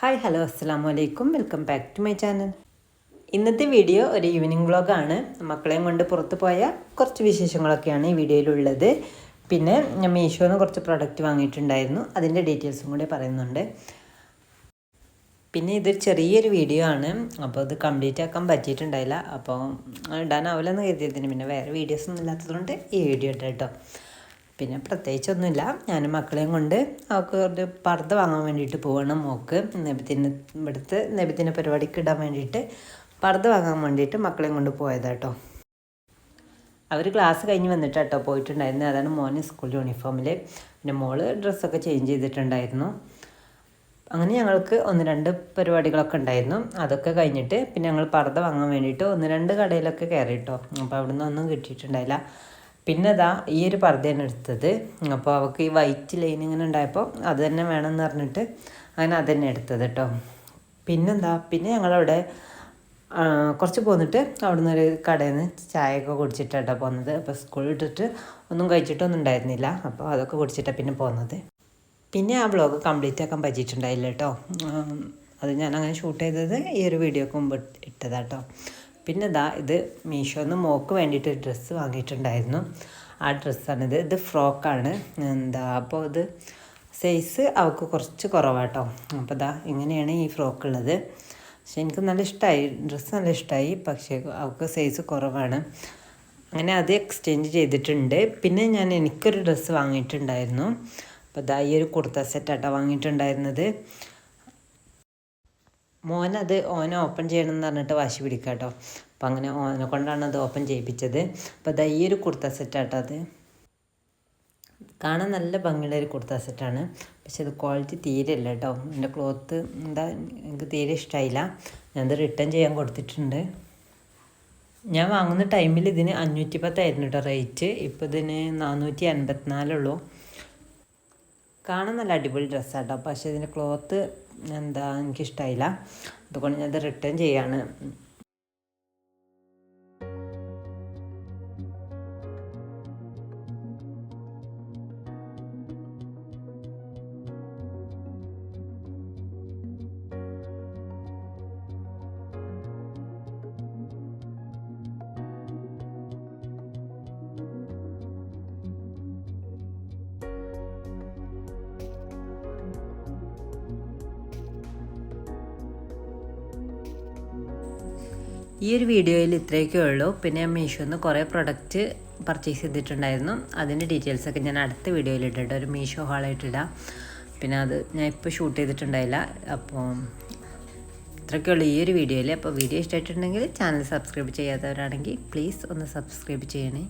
Hi hello അസ്സാം വലൈക്കും welcome back to my channel ഇന്നത്തെ വീഡിയോ ഒരു ഈവനിങ് വ്ളോഗാണ് മക്കളെയും കൊണ്ട് പുറത്ത് പോയ കുറച്ച് വിശേഷങ്ങളൊക്കെയാണ് ഈ വീഡിയോയിലുള്ളത്. പിന്നെ ഞാൻ മീഷോന്ന് കുറച്ച് പ്രൊഡക്റ്റ് വാങ്ങിയിട്ടുണ്ടായിരുന്നു. അതിന്റെ ഡീറ്റെയിൽസും കൂടി പറയുന്നുണ്ട്. പിന്നെ ഇതൊരു ചെറിയൊരു വീഡിയോ ആണ്. അപ്പോൾ ഇത് കംപ്ലീറ്റ് ആക്കാൻ പറ്റിയിട്ടുണ്ടായില്ല. അപ്പോൾ ഇടാനാവില്ലെന്ന് കരുതിയതിന് പിന്നെ വേറെ വീഡിയോസൊന്നും ഇല്ലാത്തതുകൊണ്ട് ഈ വീഡിയോ ഇട്ടാ പിന്നെ പ്രത്യേകിച്ചൊന്നുമില്ല. ഞാൻ മക്കളെയും കൊണ്ട് അവൾക്ക് ഒരു പർദ്ദ വാങ്ങാൻ വേണ്ടിയിട്ട് പോവാണ് മോക്ക്. നബിത്തിന് ഇവിടുത്തെ നബിത്തിന്റെ പരിപാടിക്ക് ഇടാൻ വേണ്ടിയിട്ട് പർദ്ദ വാങ്ങാൻ വേണ്ടിയിട്ട് മക്കളെയും കൊണ്ട് പോയതാട്ടോ അവർ ക്ലാസ് കഴിഞ്ഞ് വന്നിട്ട് കേട്ടോ പോയിട്ടുണ്ടായിരുന്നു. അതാണ് മോന് സ്കൂൾ യൂണിഫോമിൽ പിന്നെ മോൾ ഡ്രസ്സൊക്കെ ചേഞ്ച് ചെയ്തിട്ടുണ്ടായിരുന്നു. അങ്ങനെ ഞങ്ങൾക്ക് ഒന്ന് രണ്ട് പരിപാടികളൊക്കെ ഉണ്ടായിരുന്നു. അതൊക്കെ കഴിഞ്ഞിട്ട് പിന്നെ ഞങ്ങൾ പർദ്ദ വാങ്ങാൻ വേണ്ടിയിട്ട് ഒന്ന് രണ്ട് കടയിലൊക്കെ കയറി കേട്ടോ അപ്പോൾ അവിടെ നിന്നൊന്നും കിട്ടിയിട്ടുണ്ടായില്ല. പിന്നെ ഇതാ ഈ ഒരു പർദ്ദയാണ് എടുത്തത്. അപ്പോൾ അവൾക്ക് ഈ വൈറ്റ് ലൈൻ ഇങ്ങനെ ഉണ്ടായപ്പോൾ അത് തന്നെ വേണമെന്ന് പറഞ്ഞിട്ട് അങ്ങനെ അത് തന്നെ എടുത്തത് കേട്ടോ പിന്നെന്താ? പിന്നെ ഞങ്ങളവിടെ കുറച്ച് പോന്നിട്ട് അവിടെ നിന്ന് ഒരു കടയിൽ നിന്ന് ചായയൊക്കെ കുടിച്ചിട്ടാട്ടോ പോകുന്നത് അപ്പോൾ സ്കൂൾ ഇട്ടിട്ട് ഒന്നും കഴിച്ചിട്ടൊന്നും ഉണ്ടായിരുന്നില്ല. അപ്പോൾ അതൊക്കെ കുടിച്ചിട്ടാണ് പിന്നെ പോകുന്നത് പിന്നെ ആ ബ്ലോഗ് കംപ്ലീറ്റ് ആക്കാൻ പറ്റിയിട്ടുണ്ടായില്ല കേട്ടോ അത് ഞാൻ അങ്ങനെ ഷൂട്ട് ചെയ്തത് ഈ ഒരു വീഡിയോക്ക് മുമ്പ് ഇട്ടതാട്ടോ പിന്നെ ഇതാ ഇത് മീഷോന്ന് മോക്ക് വേണ്ടിയിട്ട് ഡ്രസ്സ് വാങ്ങിയിട്ടുണ്ടായിരുന്നു. ആ ഡ്രസ്സാണിത്. ഇത് ഫ്രോക്കാണ്. എന്താ അപ്പോൾ ഇത് സൈസ് അവൾക്ക് കുറച്ച് കുറവാട്ടോ. അപ്പോൾ ഇതാ ഇങ്ങനെയാണ് ഈ ഫ്രോക്ക് ഉള്ളത് പക്ഷെ എനിക്ക് നല്ല ഇഷ്ടമായി ഡ്രസ്സ് നല്ല ഇഷ്ടമായി പക്ഷേ അവൾക്ക് സൈസ് കുറവാണ്. അങ്ങനെ അത് എക്സ്ചേഞ്ച് ചെയ്തിട്ടുണ്ട്. പിന്നെ ഞാൻ എനിക്കൊരു ഡ്രസ്സ് വാങ്ങിയിട്ടുണ്ടായിരുന്നു. അപ്പോൾ ഇതാ ഈ ഒരു കുർത്ത സെറ്റാട്ടോ വാങ്ങിയിട്ടുണ്ടായിരുന്നത്. മോനത് ഓനെ ഓപ്പൺ ചെയ്യണം എന്ന് പറഞ്ഞിട്ട് വാശി പിടിക്കുക കേട്ടോ. അപ്പം അങ്ങനെ ഓനെ കൊണ്ടാണ് അത് ഓപ്പൺ ചെയ്യിപ്പിച്ചത്. അപ്പോൾ ദാ ഈ ഒരു കുർത്ത സെറ്റാട്ടോ അത്. കാണാൻ നല്ല ഭംഗിയുള്ള ഒരു കുർത്ത സെറ്റാണ് പക്ഷെ അത് ക്വാളിറ്റി തീരെ ഇല്ല കേട്ടോ. എന്റെ ക്ലോത്ത് എന്താ എനിക്ക് തീരെ ഇഷ്ടമായില്ല ഞാനത് റിട്ടേൺ ചെയ്യാൻ കൊടുത്തിട്ടുണ്ട്. ഞാൻ വാങ്ങുന്ന ടൈമിൽ ഇതിന് അഞ്ഞൂറ്റി പത്തായിരുന്നു കേട്ടോ റേറ്റ് ഇപ്പോൾ ഇതിന് നാനൂറ്റി അൻപത്തിനാലുള്ളൂ കാണാൻ നല്ല അടിപൊളി ഡ്രസ്സാട്ടോ. പക്ഷേ ഇതിന്റെ ക്ലോത്ത് എന്താ എനിക്കിഷ്ടമായില്ല അതുകൊണ്ട് ഞാനത് റിട്ടേൺ ചെയ്യാണ്. ഈ ഒരു വീഡിയോയിൽ ഇത്രയൊക്കെ ഉള്ളൂ. പിന്നെ ഞാൻ മീഷോന്ന് കുറേ പ്രൊഡക്റ്റ് പർച്ചേസ് ചെയ്തിട്ടുണ്ടായിരുന്നു. അതിന്റെ ഡീറ്റെയിൽസൊക്കെ ഞാൻ അടുത്ത വീഡിയോയിൽ ഇട്ടിട്ട് ഒരു മീഷോ ഹാളായിട്ടിടാം പിന്നെ അത് ഞാൻ ഇപ്പോൾ ഷൂട്ട് ചെയ്തിട്ടുണ്ടായില്ല. അപ്പോൾ ഇത്രയൊക്കെ ഉള്ളൂ ഈ ഒരു വീഡിയോയിൽ. അപ്പോൾ വീഡിയോ ഇഷ്ടമായിട്ടുണ്ടെങ്കിൽ ചാനൽ സബ്സ്ക്രൈബ് ചെയ്യാത്തവരാണെങ്കിൽ പ്ലീസ് ഒന്ന് സബ്സ്ക്രൈബ് ചെയ്യണേ.